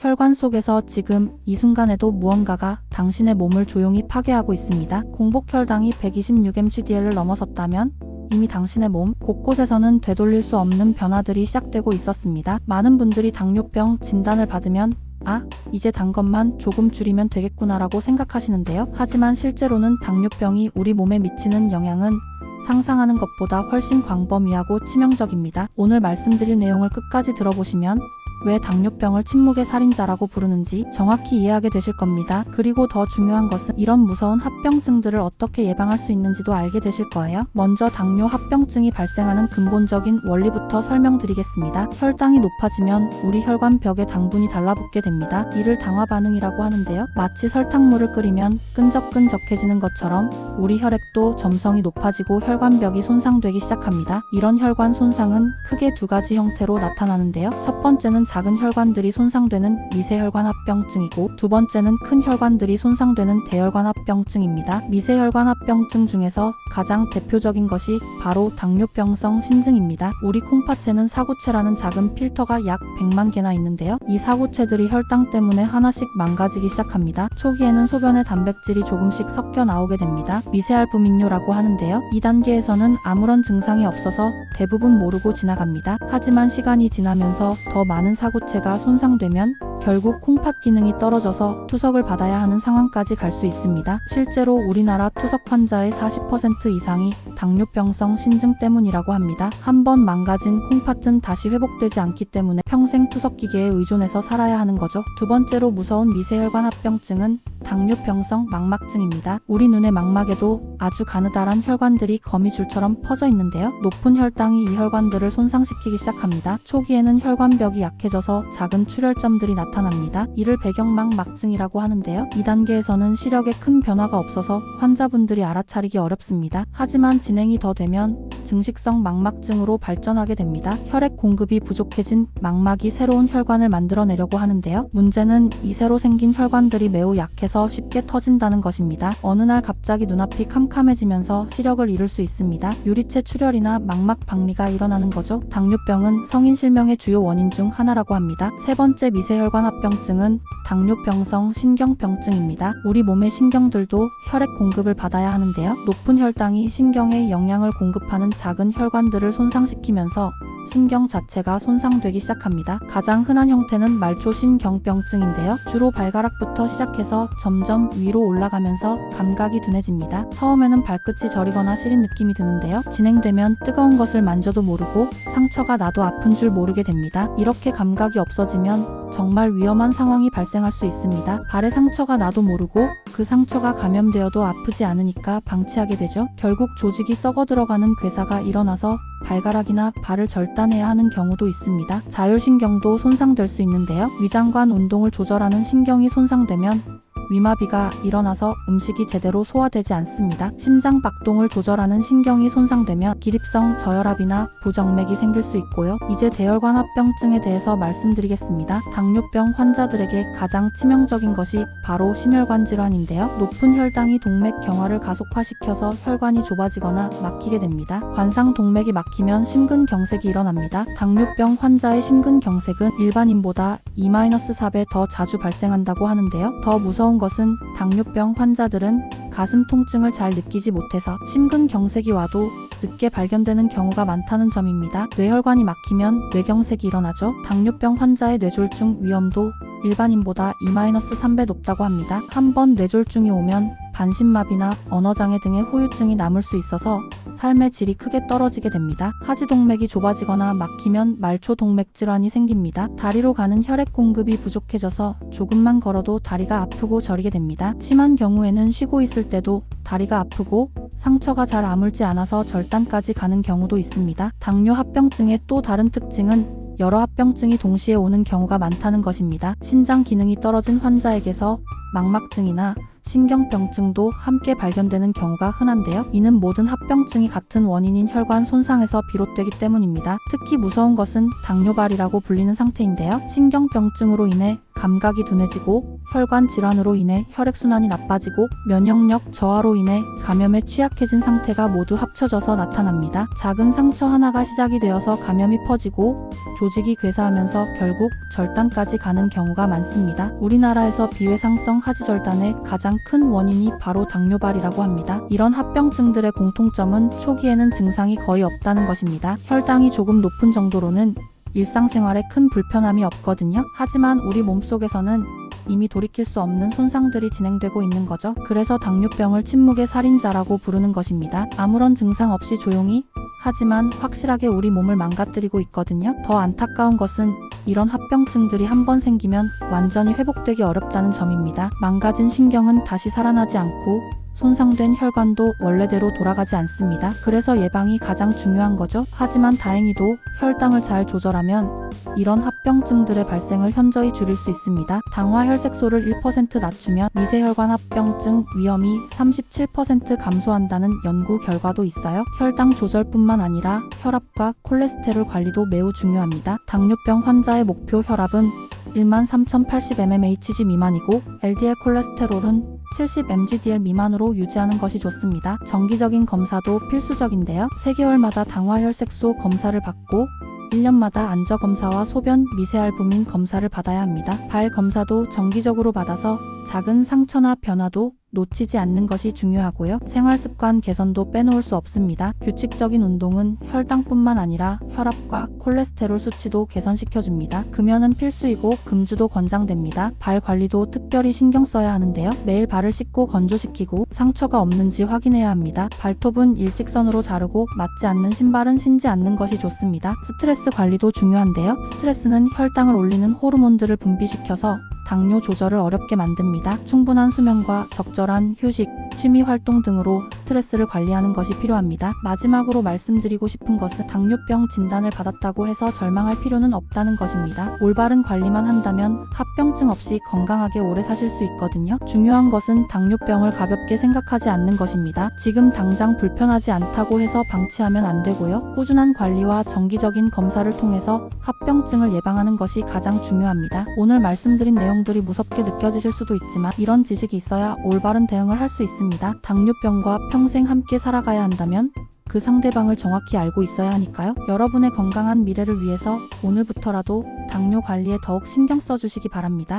혈관 속에서 지금 이 순간에도 무언가가 당신의 몸을 조용히 파괴하고 있습니다. 공복 혈당이 126mgdl을 넘어섰다면 이미 당신의 몸 곳곳에서는 되돌릴 수 없는 변화들이 시작되고 있었습니다. 많은 분들이 당뇨병 진단을 받으면 아, 이제 단 것만 조금 줄이면 되겠구나라고 생각하시는데요. 하지만 실제로는 당뇨병이 우리 몸에 미치는 영향은 상상하는 것보다 훨씬 광범위하고 치명적입니다. 오늘 말씀드릴 내용을 끝까지 들어보시면 왜 당뇨병을 침묵의 살인자라고 부르는지 정확히 이해하게 되실 겁니다. 그리고 더 중요한 것은 이런 무서운 합병증들을 어떻게 예방할 수 있는지도 알게 되실 거예요. 먼저 당뇨 합병증이 발생하는 근본적인 원리부터 설명드리겠습니다. 혈당이 높아지면 우리 혈관 벽에 당분이 달라붙게 됩니다. 이를 당화 반응이라고 하는데요. 마치 설탕물을 끓이면 끈적끈적해지는 것처럼 우리 혈액도 점성이 높아지고 혈관벽이 손상되기 시작합니다. 이런 혈관 손상은 크게 두 가지 형태로 나타나는데요. 첫 번째는 작은 혈관들이 손상되는 미세혈관 합병증이고 두 번째는 큰 혈관들이 손상되는 대혈관 합병증입니다. 미세혈관 합병증 중에서 가장 대표적인 것이 바로 당뇨병성 신증입니다. 우리 콩팥에는 사구체라는 작은 필터가 약 100만 개나 있는데요. 이 사구체들이 혈당 때문에 하나씩 망가지기 시작합니다. 초기에는 소변에 단백질이 조금씩 섞여 나오게 됩니다. 미세알부민뇨라고 하는데요. 이 단계에서는 아무런 증상이 없어서 대부분 모르고 지나갑니다. 하지만 시간이 지나면서 더 많은 사구체가 손상되면 결국 콩팥 기능이 떨어져서 투석을 받아야 하는 상황까지 갈 수 있습니다. 실제로 우리나라 투석 환자의 40% 이상이 당뇨병성 신증 때문이라고 합니다. 한번 망가진 콩팥은 다시 회복되지 않기 때문에 평생 투석 기계에 의존해서 살아야 하는 거죠. 두 번째로 무서운 미세혈관 합병증은 당뇨병성 망막증입니다. 우리 눈의 망막에도 아주 가느다란 혈관들이 거미줄처럼 퍼져 있는데요. 높은 혈당이 이 혈관들을 손상시키기 시작합니다. 초기에는 혈관벽이 약해져서 작은 출혈점들이 나타납니다. 이를 배경막 막증이라고 하는데요. 이 단계에서는 시력에 큰 변화가 없어서 환자분들이 알아차리기 어렵습니다. 하지만 진행이 더 되면 증식성 망막증으로 발전하게 됩니다. 혈액 공급이 부족해진 망막이 새로운 혈관을 만들어내려고 하는데요. 문제는 이 새로 생긴 혈관들이 매우 약해서 쉽게 터진다는 것입니다. 어느 날 갑자기 눈앞이 캄캄해지면서 시력을 잃을 수 있습니다. 유리체 출혈이나 망막 박리가 일어나는 거죠. 당뇨병은 성인 실명의 주요 원인 중 하나라고 합니다. 세 번째 미세혈 관 합병증은 당뇨병성 신경병증입니다. 우리 몸의 신경들도 혈액 공급을 받아야 하는데요. 높은 혈당이 신경에 영양을 공급하는 작은 혈관들을 손상시키면서 신경 자체가 손상되기 시작합니다. 가장 흔한 형태는 말초 신경병증인데요. 주로 발가락부터 시작해서 점점 위로 올라가면서 감각이 둔해집니다. 처음에는 발끝이 저리거나 시린 느낌이 드는데요. 진행되면 뜨거운 것을 만져도 모르고 상처가 나도 아픈 줄 모르게 됩니다. 이렇게 감각이 없어지면 정말 위험한 상황이 발생할 수 있습니다. 발에 상처가 나도 모르고 그 상처가 감염되어도 아프지 않으니까 방치하게 되죠. 결국 조직이 썩어 들어가는 괴사가 일어나서 발가락이나 발을 절단해야 하는 경우도 있습니다. 자율신경도 손상될 수 있는데요. 위장관 운동을 조절하는 신경이 손상되면 위마비가 일어나서 음식이 제대로 소화되지 않습니다. 심장 박동을 조절하는 신경이 손상되면 기립성 저혈압이나 부정맥이 생길 수 있고요. 이제 대혈관 합병증에 대해서 말씀드리겠습니다. 당뇨병 환자들에게 가장 치명적인 것이 바로 심혈관 질환인데요. 높은 혈당이 동맥 경화를 가속화시켜서 혈관이 좁아지거나 막히게 됩니다. 관상 동맥이 막히면 심근경색이 일어납니다. 당뇨병 환자의 심근경색은 일반인보다 2-4배 더 자주 발생한다고 하는데요. 더 무서운 것은 당뇨병 환자들은 가슴 통증을 잘 느끼지 못해서 심근경색이 와도 늦게 발견되는 경우가 많다는 점입니다. 뇌혈관이 막히면 뇌경색이 일어나죠. 당뇨병 환자의 뇌졸중 위험도 일반인보다 2-3배 높다고 합니다. 한번 뇌졸중이 오면 반신마비나 언어장애 등의 후유증이 남을 수 있어서 삶의 질이 크게 떨어지게 됩니다. 하지동맥이 좁아지거나 막히면 말초동맥 질환이 생깁니다. 다리로 가는 혈액 공급이 부족해져서 조금만 걸어도 다리가 아프고 저리게 됩니다. 심한 경우에는 쉬고 있을 때도 다리가 아프고 상처가 잘 아물지 않아서 절단까지 가는 경우도 있습니다. 당뇨 합병증의 또 다른 특징은 여러 합병증이 동시에 오는 경우가 많다는 것입니다. 신장 기능이 떨어진 환자에게서 망막증이나 신경병증도 함께 발견되는 경우가 흔한데요. 이는 모든 합병증이 같은 원인인 혈관 손상에서 비롯되기 때문입니다. 특히 무서운 것은 당뇨발이라고 불리는 상태인데요. 신경병증으로 인해 감각이 둔해지고 혈관 질환으로 인해 혈액순환이 나빠지고 면역력 저하로 인해 감염에 취약해진 상태가 모두 합쳐져서 나타납니다. 작은 상처 하나가 시작이 되어서 감염이 퍼지고 조직이 괴사하면서 결국 절단까지 가는 경우가 많습니다. 우리나라에서 비회상성 하지절단의 가장 큰 원인이 바로 당뇨발이라고 합니다. 이런 합병증들의 공통점은 초기에는 증상이 거의 없다는 것입니다. 혈당이 조금 높은 정도로는 일상생활에 큰 불편함이 없거든요. 하지만 우리 몸속에서는 이미 돌이킬 수 없는 손상들이 진행되고 있는 거죠. 그래서 당뇨병을 침묵의 살인자라고 부르는 것입니다. 아무런 증상 없이 조용히 하지만 확실하게 우리 몸을 망가뜨리고 있거든요. 더 안타까운 것은 이런 합병증들이 한번 생기면 완전히 회복되기 어렵다는 점입니다. 망가진 신경은 다시 살아나지 않고 손상된 혈관도 원래대로 돌아가지 않습니다. 그래서 예방이 가장 중요한 거죠. 하지만 다행히도 혈당을 잘 조절하면 이런 합병증들의 발생을 현저히 줄일 수 있습니다. 당화 혈색소를 1% 낮추면 미세혈관 합병증 위험이 37% 감소한다는 연구 결과도 있어요. 혈당 조절뿐만 아니라 혈압과 콜레스테롤 관리도 매우 중요합니다. 당뇨병 환자의 목표 혈압은 13,080mmHg 미만이고 LDL 콜레스테롤은 70mgdl 미만으로 유지하는 것이 좋습니다. 정기적인 검사도 필수적인데요. 3개월마다 당화혈색소 검사를 받고 1년마다 안저 검사와 소변 미세알부민 검사를 받아야 합니다. 발 검사도 정기적으로 받아서 작은 상처나 변화도 놓치지 않는 것이 중요하고요. 생활 습관 개선도 빼놓을 수 없습니다. 규칙적인 운동은 혈당뿐만 아니라 혈압과 콜레스테롤 수치도 개선시켜줍니다. 금연은 필수이고 금주도 권장됩니다. 발 관리도 특별히 신경 써야 하는데요. 매일 발을 씻고 건조시키고 상처가 없는지 확인해야 합니다. 발톱은 일직선으로 자르고 맞지 않는 신발은 신지 않는 것이 좋습니다. 스트레스 관리도 중요한데요. 스트레스는 혈당을 올리는 호르몬들을 분비시켜서 당뇨 조절을 어렵게 만듭니다. 충분한 수면과 적절한 휴식, 취미 활동 등으로 스트레스를 관리하는 것이 필요합니다. 마지막으로 말씀드리고 싶은 것은 당뇨병 진단을 받았다고 해서 절망할 필요는 없다는 것입니다. 올바른 관리만 한다면 합병증 없이 건강하게 오래 사실 수 있거든요. 중요한 것은 당뇨병을 가볍게 생각하지 않는 것입니다. 지금 당장 불편하지 않다고 해서 방치하면 안 되고요. 꾸준한 관리와 정기적인 검사를 통해서 합병증을 예방하는 것이 가장 중요합니다. 오늘 말씀드린 내용들이 무섭게 느껴지실 수도 있지만 이런 지식이 있어야 올바른 대응을 할 수 있습니다. 당뇨병과 평생 함께 살아가야 한다면 그 상대방을 정확히 알고 있어야 하니까요. 여러분의 건강한 미래를 위해서 오늘부터라도 당뇨 관리에 더욱 신경 써주시기 바랍니다.